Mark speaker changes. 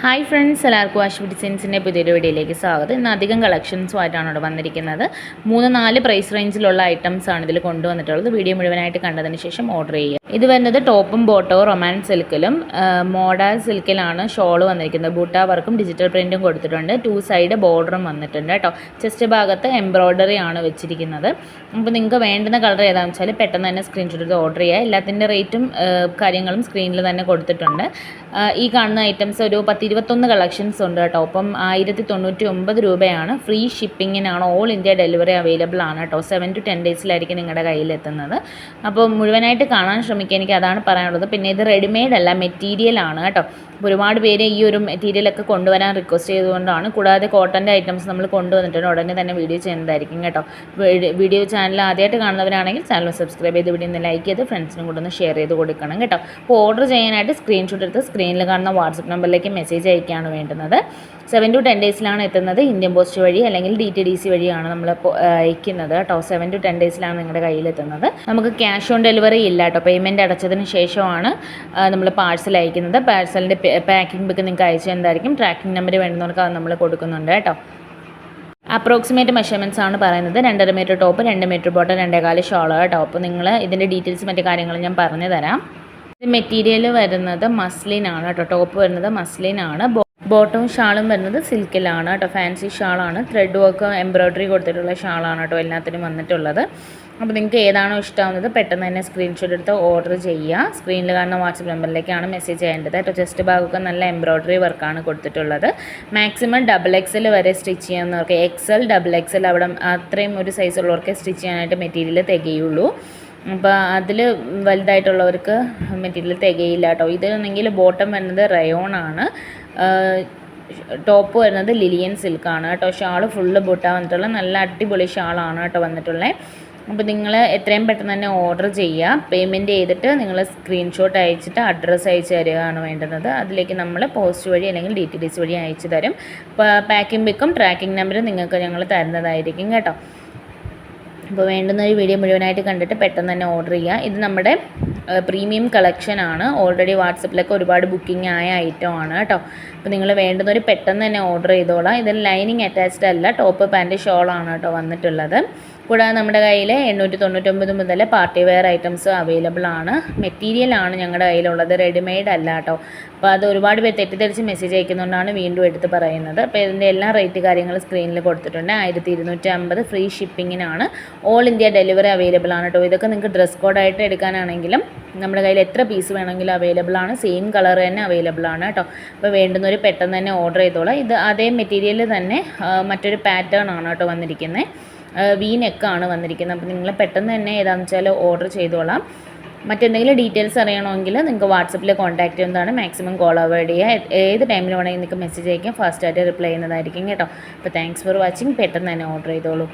Speaker 1: Hi friends എല്ലാവർക്കും ആശുപത്രി ഡിസൈൻസിന്റെ പുതിയൊരു വീഡിയോയിലേക്ക് സ്വാഗതം. ഇന്ന് അധികം കളക്ഷൻസുമായിട്ടാണ് ഇവിടെ വന്നിരിക്കുന്നത്. മൂന്ന് നാല് പ്രൈസ് റേഞ്ചിലുള്ള ഐറ്റംസ് ആണ് ഇതിൽ കൊണ്ടുവന്നിട്ടുള്ളത്. വീഡിയോ മുഴുവനായിട്ട് കണ്ടതിന് ശേഷം ഓർഡർ ചെയ്യുക. ഇത് വരുന്നത് ടോപ്പും ബോട്ടോ റൊമാൻ സിൽക്കിലും മോഡൽ സിൽക്കിലാണ് ഷോൾ വന്നിരിക്കുന്നത്. ബൂട്ട വർക്കും ഡിജിറ്റൽ പ്രിന്റും കൊടുത്തിട്ടുണ്ട്. ടു സൈഡ് ബോർഡറും വന്നിട്ടുണ്ട് കേട്ടോ ചെസ്റ്റ് ഭാഗത്ത് എംബ്രോയ്ഡറി ആണ് വെച്ചിരിക്കുന്നത്. അപ്പോൾ നിങ്ങൾക്ക് വേണ്ടുന്ന കളർ ഏതാണെന്ന് വെച്ചാൽ പെട്ടെന്ന് തന്നെ സ്ക്രീൻഷോട്ട് എടുത്ത് ഓർഡർ ചെയ്യുക. എല്ലാത്തിന്റെ റേറ്റും കാര്യങ്ങളും സ്ക്രീനിൽ തന്നെ കൊടുത്തിട്ടുണ്ട്. ഈ കാണുന്ന ഐറ്റംസ് ഒരു പത്ത് ഇരുപത്തൊന്ന് കളക്ഷൻസ് ഉണ്ട് കേട്ടോ. അപ്പം ആയിരത്തി തൊണ്ണൂറ്റി ഒമ്പത് രൂപയാണ് ഫ്രീ ഷിപ്പിങ്ങിനാണ് ഓൾ ഇന്ത്യ ഡെലിവറി അവൈലബിൾ ആണ് കേട്ടോ. സെവൻ ടു ടെൻ ഡേയ്സിലായിരിക്കും നിങ്ങളുടെ കയ്യിൽ എത്തുന്നത്. അപ്പോൾ മുഴുവനായിട്ട് കാണാൻ ശ്രമിക്കുക. എനിക്ക് അതാണ് പറയാനുള്ളത്. പിന്നെ ഇത് റെഡിമെയ്ഡ് അല്ല മെറ്റീരിയൽ ആണ് കേട്ടോ. ഒരുപാട് പേര് ഈ ഒരു മെറ്റീരിയലൊക്കെ കൊണ്ടുവരാൻ റിക്വസ്റ്റ് ചെയ്തുകൊണ്ടാണ്. കൂടാതെ കോട്ടന്റെ ഐറ്റംസ് നമ്മൾ കൊണ്ടുവന്നിട്ടുണ്ട്. ഉടനെ തന്നെ വീഡിയോ ചെയ്യുന്നതായിരിക്കും കേട്ടോ. വീഡിയോ- ചാനൽ ആദ്യമായിട്ട് കാണുന്നവരാണെങ്കിൽ ചാനൽ സബ്സ്ക്രൈബ് ചെയ്ത് വീഡിയോ ഒന്ന് ലൈക്ക് ചെയ്ത് ഫ്രണ്ട്സിനും കൂടെ ഒന്ന് ഷെയർ ചെയ്ത് കൊടുക്കണം കേട്ടോ. അപ്പോൾ ഓർഡർ ചെയ്യാനായിട്ട് സ്ക്രീൻഷോട്ട് എടുത്ത് സ്ക്രീനിൽ കാണുന്ന വാട്സപ്പ് നമ്പറിലേക്ക് മെസ്സേജ് അയക്കുകയാണ് വേണ്ടുന്നത്. സെവൻ ടു ടെൻ ഡേയ്സിലാണ് എത്തുന്നത്. ഇന്ത്യൻ പോസ്റ്റ് വഴി അല്ലെങ്കിൽ ഡി ടി ഡി സി വഴിയാണ് നമ്മൾ അയക്കുന്നത് കേട്ടോ. സെവൻ ടു ടെൻ ഡേയ്സിലാണ് നിങ്ങളുടെ കയ്യിൽ എത്തുന്നത്. നമുക്ക് ക്യാഷ് ഓൺ ഡെലിവറി ഇല്ല കേട്ടോ. പേയ്മെന്റ് അടച്ചതിന് ശേഷമാണ് നമ്മൾ പാഴ്സൽ അയക്കുന്നത്. പാഴ്സലിന്റെ പാക്കിംഗ് ബുക്ക് നിങ്ങൾക്ക് അയച്ചു തന്നതായിരിക്കും ട്രാക്കിംഗ് നമ്പർ വേണ്ടുന്നവർക്ക് അത് നമ്മൾ കൊടുക്കുന്നുണ്ട് കേട്ടോ. അപ്രോക്സിമേറ്റ് മെഷർമെന്റ്സ് ആണ് പറയുന്നത്. രണ്ടര മീറ്റർ ടോപ്പ് രണ്ട് മീറ്റർ ബോട്ടം രണ്ടേകാൽ ഷോൾ കേട്ടോ. അപ്പോൾ നിങ്ങൾ ഇതിന്റെ ഡീറ്റെയിൽസ് മറ്റു കാര്യങ്ങൾ ഞാൻ പറഞ്ഞു തരാം മെറ്റീരിയൽ വരുന്നത് മസ്ലിൻ ആണ് കേട്ടോ. ടോപ്പ് വരുന്നത് മസ്ലിൻ ആണ്. ബോട്ടവും ഷാളും വരുന്നത് സിൽക്കിലാണ് കേട്ടോ. ഫാൻസി ഷാളാണ്. ത്രെഡ് വർക്ക് എംബ്രോയ്ഡറി കൊടുത്തിട്ടുള്ള ഷാളാണ് കേട്ടോ എല്ലാത്തിനും വന്നിട്ടുള്ളത്. അപ്പോൾ നിങ്ങൾക്ക് ഏതാണോ ഇഷ്ടമാവുന്നത് പെട്ടെന്ന് തന്നെ സ്ക്രീൻഷോട്ട് എടുത്ത് ഓർഡർ ചെയ്യുക. സ്ക്രീനിൽ കാണുന്ന വാട്സപ്പ് നമ്പറിലേക്കാണ് മെസ്സേജ് ചെയ്യേണ്ടത് കേട്ടോ. ചെസ്റ്റ് ഭാഗമൊക്കെ നല്ല എംബ്രോയ്ഡറി വർക്കാണ് കൊടുത്തിട്ടുള്ളത്. മാക്സിമം ഡബിൾ എക്സൽ വരെ സ്റ്റിച്ച് ചെയ്യാവുന്നവർക്ക് എക്സൽ ഡബിൾ എക്സൽ അവിടെ അത്രയും ഒരു സൈസ് ഉള്ളവർക്ക് സ്റ്റിച്ച് ചെയ്യാനായിട്ട് മെറ്റീരിയൽ തികയുള്ളൂ. അപ്പോൾ അതിൽ വലുതായിട്ടുള്ളവർക്ക് മെറ്റീരിയൽ തികയില്ല കേട്ടോ. ഇതാണെങ്കിൽ ബോട്ടം വരുന്നത് റയോൺ ആണ്. ടോപ്പ് വരുന്നത് ലിലിയൻ സിൽക്കാണ് കേട്ടോ. ഷാൾ ഫുള്ള് ബുട്ടാ വന്നിട്ടുള്ള നല്ല അടിപൊളി ഷാളാണ് കേട്ടോ വന്നിട്ടുള്ളത് അപ്പോൾ നിങ്ങൾ എത്രയും പെട്ടെന്ന് തന്നെ ഓർഡർ ചെയ്യുക പേയ്മെന്റ് ചെയ്തിട്ട് നിങ്ങൾ സ്ക്രീൻഷോട്ട് അയച്ചിട്ട് അഡ്രസ്സ് അയച്ചു തരികയാണ് വേണ്ടുന്നത്. അതിലേക്ക് നമ്മൾ പോസ്റ്റ് വഴി അല്ലെങ്കിൽ ഡി ടി ഡി സി വഴി അയച്ചു തരും പാക്കിംഗ് ബിക്കും ട്രാക്കിംഗ് നമ്പറും നിങ്ങൾക്ക് ഞങ്ങൾ തരുന്നതായിരിക്കും കേട്ടോ. അപ്പോൾ വേണ്ടുന്ന ഒരു വീഡിയോ മുഴുവനായിട്ട് കണ്ടിട്ട് പെട്ടെന്ന് തന്നെ ഓർഡർ ചെയ്യുക. ഇത് നമ്മുടെ പ്രീമിയം കളക്ഷൻ ആണ്. ഓൾറെഡി വാട്സപ്പിലൊക്കെ ഒരുപാട് ബുക്കിംഗ് ആയ ഐറ്റം ആണ് കേട്ടോ. അപ്പോൾ നിങ്ങൾ വേണ്ടുന്നവർ പെട്ടെന്ന് തന്നെ ഓർഡർ ചെയ്തോളാം. ഇതിൽ ലൈനിങ് അറ്റാച്ച്ഡ് അല്ല ടോപ്പ് പാന്റ് ഷോളാണ് കേട്ടോ വന്നിട്ടുള്ളത്. കൂടാതെ നമ്മുടെ കയ്യിൽ എണ്ണൂറ്റി തൊണ്ണൂറ്റൊമ്പത് മുതൽ പാർട്ടി വെയർ ഐറ്റംസ് അവൈലബിൾ ആണ്. മെറ്റീരിയൽ ആണ് ഞങ്ങളുടെ കയ്യിലുള്ളത്. റെഡിമെയ്ഡ് അല്ല കേട്ടോ അപ്പോൾ അത് ഒരുപാട് പേര് തെറ്റിദ്ധരിച്ച് മെസ്സേജ് അയക്കുന്നതുകൊണ്ടാണ് വീണ്ടും എടുത്ത് പറയുന്നത്. അപ്പോൾ ഇതിന്റെ എല്ലാ റേറ്റ് കാര്യങ്ങൾ സ്ക്രീനിൽ കൊടുത്തിട്ടുണ്ട്. ആയിരത്തി ഇരുന്നൂറ്റി അമ്പത് ഫ്രീ ഷിപ്പിങ്ങിനാണ് ഓൾ ഇന്ത്യ ഡെലിവറി അവൈലബിൾ ആണ് കേട്ടോ ഇതൊക്കെ നിങ്ങൾക്ക് ഡ്രസ് കോഡായിട്ട് എടുക്കാനാണെങ്കിലും നമ്മുടെ കയ്യിൽ എത്ര പീസ് വേണമെങ്കിലും അവൈലബിൾ ആണ്. സെയിം കളർ തന്നെ അവൈലബിൾ ആണ് കേട്ടോ. അപ്പോൾ വേണ്ടുന്നവർ പെട്ടെന്ന് തന്നെ ഓർഡർ ചെയ്തോളാം. ഇത് അതേ മെറ്റീരിയൽ തന്നെ മറ്റൊരു പാറ്റേൺ ആണ് കേട്ടോ വന്നിരിക്കുന്നത് വി നെക്കാണ് വന്നിരിക്കുന്നത് അപ്പോൾ നിങ്ങൾ പെട്ടെന്ന് തന്നെ ഏതാണെന്ന് വെച്ചാൽ ഓർഡർ ചെയ്തോളാം. മറ്റെന്തെങ്കിലും ഡീറ്റെയിൽസ് അറിയണമെങ്കിൽ നിങ്ങൾക്ക് വാട്സപ്പിൽ കോൺടാക്ട് ചെയ്യുന്നതാണ്. മാക്സിമം കോൾ അവോയ്ഡ് ചെയ്യുക ഏത് ടൈമിൽ വേണമെങ്കിൽ നിങ്ങൾക്ക് മെസ്സേജ് അയക്കാം. ഫാസ്റ്റായിട്ട് റിപ്ലൈ ചെയ്യുന്നതായിരിക്കും കേട്ടോ. അപ്പോൾ താങ്ക്സ് ഫോർ വാച്ചിങ് പെട്ടെന്ന് തന്നെ ഓർഡർ ചെയ്തോളൂ.